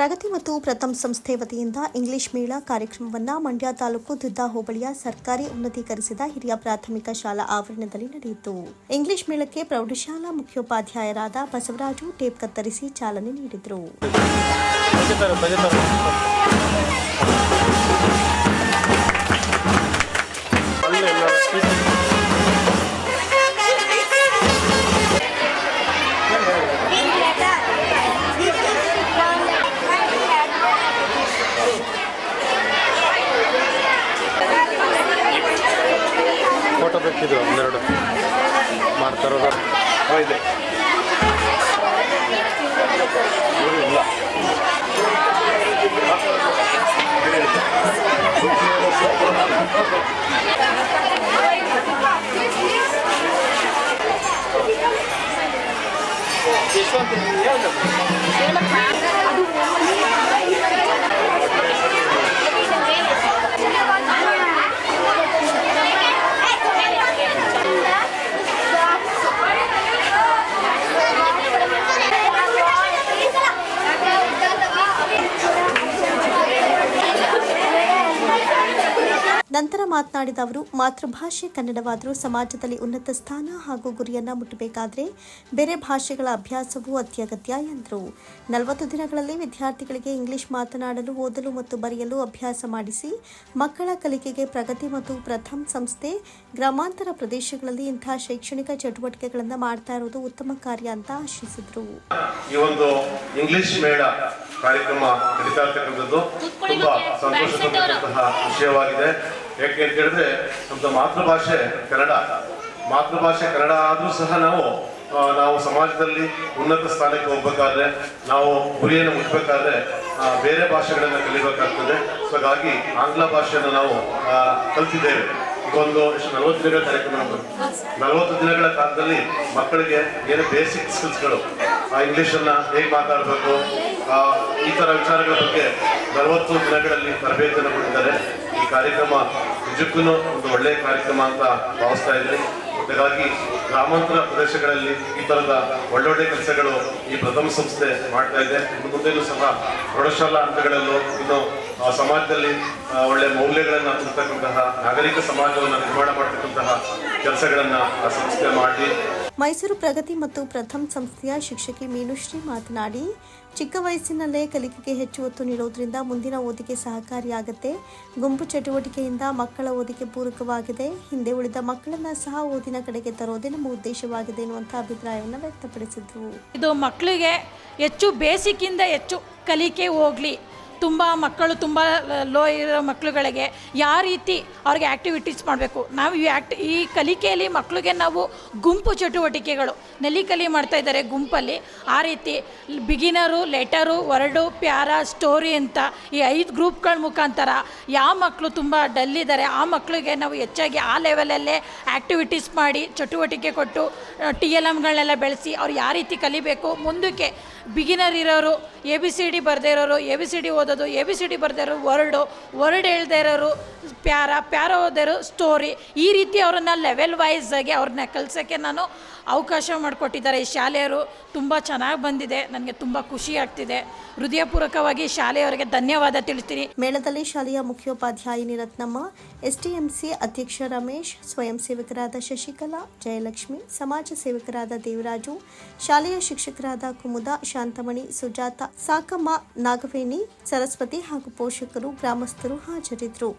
ಪ್ರಗತಿ ಮತ್ತು ಪ್ರಥಮ್ ಸಂಸ್ಥೆ ವತಿಯಿಂದ ಇಂಗ್ಲಿಷ್ ಮೇಳ ಕಾರ್ಯಕ್ರಮವನ್ನು ಮಂಡ್ಯ ತಾಲೂಕು ದುದ್ದ ಹೋಬಳಿಯ ಸರ್ಕಾರಿ ಉನ್ನತೀಕರಿಸಿದ ಹಿರಿಯ ಪ್ರಾಥಮಿಕ ಶಾಲಾ ಆವರಣದಲ್ಲಿ ನಡೆಯಿತು. ಇಂಗ್ಲಿಷ್ ಮೇಳಕ್ಕೆ ಪ್ರೌಢಶಾಲಾ ಮುಖ್ಯೋಪಾಧ್ಯಾಯರಾದ ಬಸವರಾಜು ಟೇಪ್ ಕತ್ತರಿಸಿ ಚಾಲನೆ ನೀಡಿದರು. ಫೋಟೋ ಬೇಕಿದ್ರು ಒಂದೆರಡು ಮಾಡ್ತಾ ಇರೋದು ಹಾ, ಇದೆ. ಇವ್ರು ಇಲ್ಲ ನಂತರ ಮಾತನಾಡಿದ ಅವರು, ಮಾತೃಭಾಷೆ ಕನ್ನಡವಾದರೂ ಸಮಾಜದಲ್ಲಿ ಉನ್ನತ ಸ್ಥಾನ ಹಾಗೂ ಗುರಿಯನ್ನು ಮುಟ್ಟಬೇಕಾದರೆ ಬೇರೆ ಭಾಷೆಗಳ ಅಭ್ಯಾಸವೂ ಅತ್ಯಗತ್ಯ ಎಂದರು. ನಲವತ್ತು ದಿನಗಳಲ್ಲಿ ವಿದ್ಯಾರ್ಥಿಗಳಿಗೆ ಇಂಗ್ಲಿಷ್ ಮಾತನಾಡಲು, ಓದಲು ಮತ್ತು ಬರೆಯಲು ಅಭ್ಯಾಸ ಮಾಡಿಸಿ, ಮಕ್ಕಳ ಕಲಿಕೆಗೆ ಪ್ರಗತಿ ಮತ್ತು ಪ್ರಥಮ್ ಸಂಸ್ಥೆ, ಗ್ರಾಮಾಂತರ ಪ್ರದೇಶಗಳಲ್ಲಿ ಇಂತಹ ಶೈಕ್ಷಣಿಕ ಚಟುವಟಿಕೆಗಳನ್ನು ಮಾಡ್ತಾ ಇರುವುದು ಉತ್ತಮ ಕಾರ್ಯ ಅಂತ ಆಶಿಸಿದರು. ಕಾರ್ಯಕ್ರಮ ನಡೀತಾ ಇರ್ತಕ್ಕಂಥದ್ದು ತುಂಬಾ ಸಂತೋಷ ತಂದಂತಹ ವಿಷಯವಾಗಿದೆ. ಯಾಕೆ ಅಂತ ಹೇಳಿದ್ರೆ ನಮ್ದು ಮಾತೃಭಾಷೆ ಕನ್ನಡ. ಮಾತೃಭಾಷೆ ಕನ್ನಡ ಆದರೂ ಸಹ ನಾವು ನಾವು ಸಮಾಜದಲ್ಲಿ ಉನ್ನತ ಸ್ಥಾನಕ್ಕೆ ಹೋಗ್ಬೇಕಾದ್ರೆ ನಾವು ಗುರಿಯನ್ನು ಮುಟ್ಬೇಕಾದ್ರೆ ಬೇರೆ ಭಾಷೆಗಳನ್ನ ಕಲಿಬೇಕಾಗ್ತದೆ. ಸೊ ಹಾಗಾಗಿ ಆಂಗ್ಲ ಭಾಷೆಯನ್ನು ನಾವು ಕಲ್ತಿದ್ದೇವೆ. ಇದೊಂದು ಒಂದು ಎಷ್ಟು ನಲವತ್ತು ದಿನಗಳ ಕಾರ್ಯಕ್ರಮ. ನಲವತ್ತು ದಿನಗಳ ಕಾಲದಲ್ಲಿ ಮಕ್ಕಳಿಗೆ ಏನು ಬೇಸಿಕ್ ಸ್ಕಿಲ್ಸ್ಗಳು ಇಂಗ್ಲಿಷನ್ನ ಹೇಗೆ ಮಾತಾಡಬೇಕು ಈ ಥರ ವಿಚಾರಗಳ ಬಗ್ಗೆ ನಲವತ್ತು ದಿನಗಳಲ್ಲಿ ತರಬೇತಿಯನ್ನು ಕೊಟ್ಟಿದ್ದಾರೆ. ಈ ಕಾರ್ಯಕ್ರಮ ನಿಜಕ್ಕೂ ಒಂದು ಒಳ್ಳೆಯ ಕಾರ್ಯಕ್ರಮ ಅಂತ ಭಾವಿಸ್ತಾ ಇದ್ದೀನಿ. ಹಾಗಾಗಿ ಗ್ರಾಮಾಂತರ ಪ್ರದೇಶಗಳಲ್ಲಿ ಈ ಥರದ ಒಳ್ಳೊಳ್ಳೆ ಕೆಲಸಗಳು ಈ ಪ್ರಥಮ ಸಂಸ್ಥೆ ಮಾಡ್ತಾ ಇದೆ. ಇನ್ನು ಮುಂದೆನೂ ಸಹ ಪ್ರೌಢಶಾಲಾ ಹಂತಗಳಲ್ಲೂ ಇನ್ನು ಆ, ಸಮಾಜದಲ್ಲಿ ಆ, ಒಳ್ಳೆ ಮೌಲ್ಯಗಳನ್ನು ತುಂಬತಕ್ಕಂತಹ ನಾಗರಿಕ ಸಮಾಜವನ್ನು ನಿರ್ಮಾಣ ಮಾಡತಕ್ಕಂತಹ ಕೆಲಸಗಳನ್ನು ಆ ಸಂಸ್ಥೆ ಮಾಡಿ ಮೈಸೂರು ಪ್ರಗತಿ ಮತ್ತು ಪ್ರಥಮ್ ಸಂಸ್ಥೆಯ ಶಿಕ್ಷಕಿ ಮೀನುಶ್ರೀ ಮಾತನಾಡಿ, ಚಿಕ್ಕ ವಯಸ್ಸಿನಲ್ಲೇ ಕಲಿಕೆಗೆ ಹೆಚ್ಚು ಒತ್ತು ನೀಡುವುದರಿಂದ ಮುಂದಿನ ಓದಿಗೆ ಸಹಕಾರಿಯಾಗುತ್ತೆ. ಗುಂಪು ಚಟುವಟಿಕೆಯಿಂದ ಮಕ್ಕಳ ಓದಿಗೆ ಪೂರಕವಾಗಿದೆ. ಹಿಂದೆ ಉಳಿದ ಮಕ್ಕಳನ್ನ ಸಹ ಓದಿನ ಕಡೆಗೆ ತರೋದೇ ನಮ್ಮ ಉದ್ದೇಶವಾಗಿದೆ ಎನ್ನುವಂಥ ಅಭಿಪ್ರಾಯವನ್ನು ವ್ಯಕ್ತಪಡಿಸಿದರು. ಇದು ಮಕ್ಕಳಿಗೆ ಹೆಚ್ಚು ಬೇಸಿಕ್ಕಿಂದ ಹೆಚ್ಚು ಕಲಿಕೆ ಹೋಗಲಿ. ತುಂಬ ಮಕ್ಕಳು ತುಂಬ ಲೋ ಇರೋ ಮಕ್ಕಳುಗಳಿಗೆ ಯಾವ ರೀತಿ ಅವ್ರಿಗೆ ಆ್ಯಕ್ಟಿವಿಟೀಸ್ ಮಾಡಬೇಕು. ನಾವು ಈ ಆ್ಯಕ್ಟ್ ಈ ಕಲಿಕೆಯಲ್ಲಿ ಮಕ್ಕಳಿಗೆ ನಾವು ಗುಂಪು ಚಟುವಟಿಕೆಗಳು, ನೆಲಿಕಲಿ ಮಾಡ್ತಾ ಇದ್ದಾರೆ ಗುಂಪಲ್ಲಿ. ಆ ರೀತಿ beginner letter word para story ಅಂತ ಈ ಐದು ಗ್ರೂಪ್ಗಳ ಮುಖಾಂತರ ಯಾವ ಮಕ್ಕಳು ತುಂಬ ಡಲ್ ಇದ್ದಾರೆ, ಆ ಮಕ್ಕಳಿಗೆ ನಾವು ಹೆಚ್ಚಾಗಿ ಆ ಲೆವೆಲಲ್ಲೇ ಆ್ಯಕ್ಟಿವಿಟೀಸ್ ಮಾಡಿ ಚಟುವಟಿಕೆ ಕೊಟ್ಟು ಟಿ ಎಲ್ ಎಮ್ಗಳನ್ನೆಲ್ಲ ಬೆಳೆಸಿ ಅವ್ರು ಯಾವ ರೀತಿ ಕಲಿಬೇಕು. ಮುಂದಕ್ಕೆ ಬಿಗಿನರ್ ಇರೋರು ಎ ಬಿ ಸಿ ಡಿ ಬರದೇ ಇರೋರು ಎ ಬಿ ಸಿ ಡಿ ಓದೋದು ಎ ಬಿ ಸಿ ಡಿ ಬರ್ದೇ ಇರೋರು ವರ್ಡು ವರ್ಡ್ ಹೇಳ್ದೇ ಇರೋರು ಪ್ಯಾರ ಪ್ಯಾರ ಓದೋರು ಸ್ಟೋರಿ ಈ ರೀತಿ ಅವರನ್ನು ಲೆವೆಲ್ ಆಗಿ ಅವ್ರನ್ನ ಕಲಿಸೋಕ್ಕೆ ನಾನು ಅವಕಾಶ ಮಾಡಿಕೊಟ್ಟಿದ್ದಾರೆ. ಈ ಶಾಲೆಯವರು ತುಂಬ ಚೆನ್ನಾಗಿ ಬಂದಿದೆ. ನನಗೆ ತುಂಬ ಖುಷಿ ಆಗ್ತಿದೆ. ಹೃದಯಪೂರ್ವಕವಾಗಿ ಶಾಲೆಯವರಿಗೆ ಧನ್ಯವಾದ ತಿಳಿಸ್ತೀನಿ. ಮೇಳದಲ್ಲಿ ಶಾಲೆಯ ಮುಖ್ಯೋಪಾಧ್ಯಾಯಿನಿ ರತ್ನಮ್ಮ ಎಸ್ಟಿಎಂಸಿ ಅಧ್ಯಕ್ಷ ರಮೇಶ್, ಸ್ವಯಂ ಸೇವಕರಾದ ಶಶಿಕಲಾ, ಜಯಲಕ್ಷ್ಮಿ, ಸಮಾಜ ಸೇವಕರಾದ ದೇವರಾಜು, ಶಾಲೆಯ ಶಿಕ್ಷಕರಾದ ಕುಮುದ, ಶಾಂತಮಣಿ, ಸುಜಾತ, ಸಾಕಮ್ಮ, ನಾಗವೇಣಿ, ಸರಸ್ವತಿ ಹಾಗೂ ಪೋಷಕರು, ಗ್ರಾಮಸ್ಥರು ಹಾಜರಿದ್ದರು.